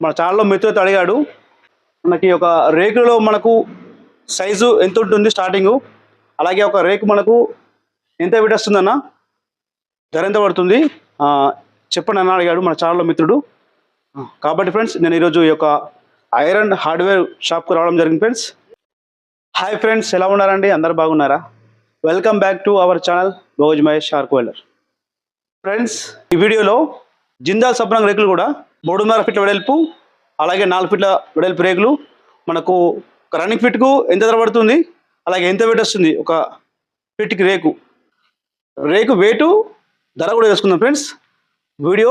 మన ఛానల్లో మిత్రులతో అడిగాడు మనకి ఒక రేకులో మనకు సైజు ఎంత ఉంటుంది స్టార్టింగు అలాగే ఒక రేకు మనకు ఎంత విడొస్తుందన్న ధర ఎంత పడుతుంది? చెప్పండి అన్న అడిగాడు మన ఛానల్లో మిత్రుడు. కాబట్టి ఫ్రెండ్స్ నేను ఈరోజు ఈ యొక్క ఐరన్ హార్డ్వేర్ షాప్కు రావడం జరిగింది ఫ్రెండ్స్ హాయ్ ఫ్రెండ్స్ ఎలా ఉన్నారండి? అందరు బాగున్నారా? Welcome back to our channel Bhoj Mahesh షార్క్ వెల్లర్ ఫ్రెండ్స్ ఈ వీడియోలో జిందాల్ సబ్రంగ్ రేకులు కూడా మూడున్నర ఫీట్ల వెడల్పు అలాగే నాలుగు ఫీట్ల వెడల్పు రేకులు. మనకు రన్నింగ్ ఫిట్కు ఎంత ధర పడుతుంది అలాగే ఎంత వెయిట్ వస్తుంది ఒక ఫిట్కి రేకు. రేకు వెయిటు ధర కూడా తెలుసుకుందాం ఫ్రెండ్స్. వీడియో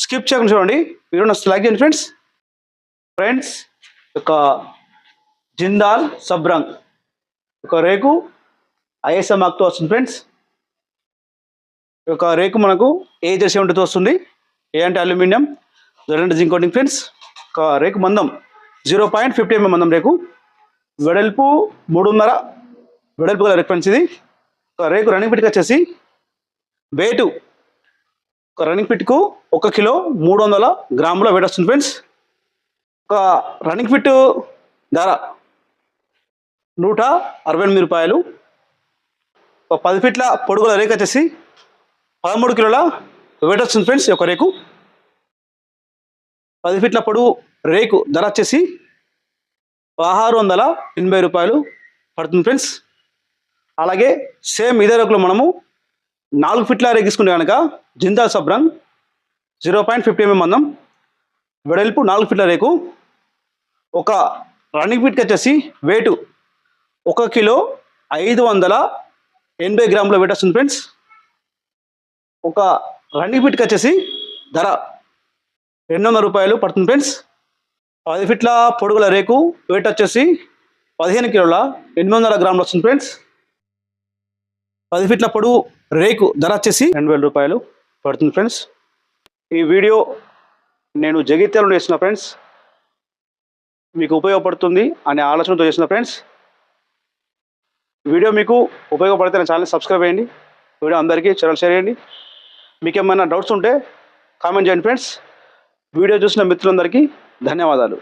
స్కిప్ చేయకుండా చూడండి. వీడియో నచ్చితే లైక్ చేయండి ఫ్రెండ్స్. ఫ్రెండ్స్ ఒక జిందాల్ సబ్రంగ్. ఒక రేకు ఐఎస్ఎం మార్క్తో వస్తుంది ఫ్రెండ్స్. ఒక రేకు మనకు ఏ జెర్సీ ఉంటుందో వస్తుంది? ఏ అంటే అల్యూమినియం రెండు జింక్ కోటింగ్ ఫ్రెండ్స్ ఒక రేకు మందం జీరో పాయింట్ ఫిఫ్టీ ఎంఎం మందం రేకు. వెడల్పు మూడున్నర వెడల్పు గల రేకు ఫ్రెండ్స్ ఇది ఒక రేకు రన్నింగ్ ఫిట్కి వచ్చేసి వెయిట్ ఒక రన్నింగ్ ఫిట్కు ఒక కిలో మూడు వందల గ్రాముల వెయిట్ వస్తుంది ఫ్రెండ్స్ ఒక రన్నింగ్ ఫిట్ ధర నూట అరవై ఎనిమిది రూపాయలు. ఒక పది ఫీట్ల పొడుగుల రేకు వచ్చేసి పదమూడు కిలోల వెయిట్ వస్తుంది ఫ్రెండ్స్ ఈ యొక్క రేకు. పది ఫీట్ల పొడవు రేకు ధర వచ్చేసి పదహారు వందల ఎనభై రూపాయలు పడుతుంది ఫ్రెండ్స్. అలాగే సేమ్ ఇదే రేకులో మనము నాలుగు ఫీట్ల రేకు తీసుకుంటే కనుక Jindal Sabrang zero point fifty MM అందం వెడల్పు నాలుగు ఫీట్ల రేకు ఒక రన్నింగ్ ఫీట్కి వచ్చేసి వెయిట్ ఒక కిలో ఐదు వందల ఎనభై గ్రాముల వెయిట్ వస్తుంది ఫ్రెండ్స్. ఒక రన్నింగ్ ఫీట్కి వచ్చేసి ధర రెండు వందల రూపాయలు పడుతుంది ఫ్రెండ్స్. పది ఫీట్ల పొడుగుల రేకు వెయిట్ వచ్చేసి పదిహేను కిలోల ఎనిమిది వందల గ్రాములు వస్తుంది ఫ్రెండ్స్. పది ఫీట్ల పొడుగు రేకు ధర వచ్చేసి రెండు వేల రూపాయలు పడుతుంది ఫ్రెండ్స్. ఈ వీడియో నేను జగిత్యాలను చేసిన ఫ్రెండ్స్. మీకు ఉపయోగపడుతుంది అనే ఆలోచనతో చేసిన ఫ్రెండ్స్. వీడియో మీకు ఉపయోగపడితే నా ఛానల్ సబ్స్క్రైబ్ చేయండి. వీడియో అందరికీ ఛానల్ షేర్ చేయండి. మీకు ఏమైనా డౌట్స్ ఉంటే కామెంట్ చేయండి ఫ్రెండ్స్. వీడియో చూసిన మిత్రులందరికీ ధన్యవాదాలు.